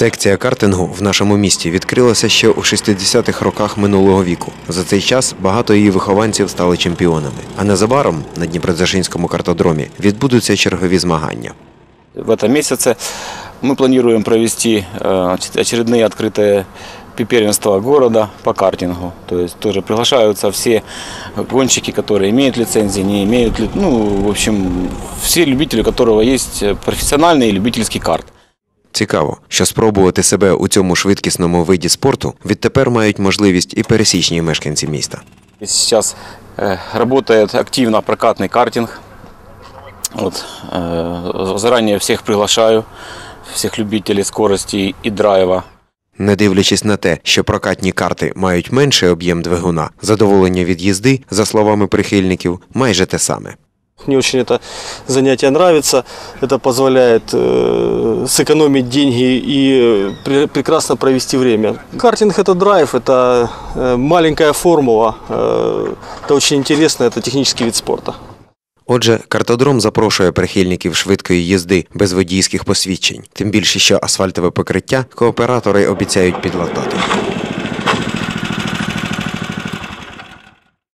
Секція картингу в нашому місті відкрилася ще у 60-х роках минулого віку. За цей час багато її вихованців стали чемпіонами. А незабаром на Дніпродзержинському картодромі відбудуться чергові змагання. В этом месяце мы планируем провести э, очередные открытые первенства города по картингу. То есть тоже приглашаются все гонщики, которые имеют лицензии, не имеют, ли- ну, в общем, все любители, у которого есть профессиональный и любительский карт. Цікаво, що спробувати себе у цьому швидкісному виді спорту відтепер мають можливість і пересічні мешканці міста. И Сейчас э, работает активно прокатный картинг. Вот, э, заранее всех приглашаю, всех любителей скорости и драйва. Не дивлячись на те, що прокатні карти мають менший об'єм двигуна, задоволення від їзди, за словами прихильників, майже те саме. Мне очень это занятие нравится. Это позволяет э, сэкономить деньги и э, пре- прекрасно провести время. Картинг это драйв, это э, маленькая формула. Э, это очень интересно, это технический вид спорта. Отже, картодром запрошує прихильників швидкої їзди без водійських посвідчень, тим більше, що асфальтове покриття кооператори обіцяють підлатати.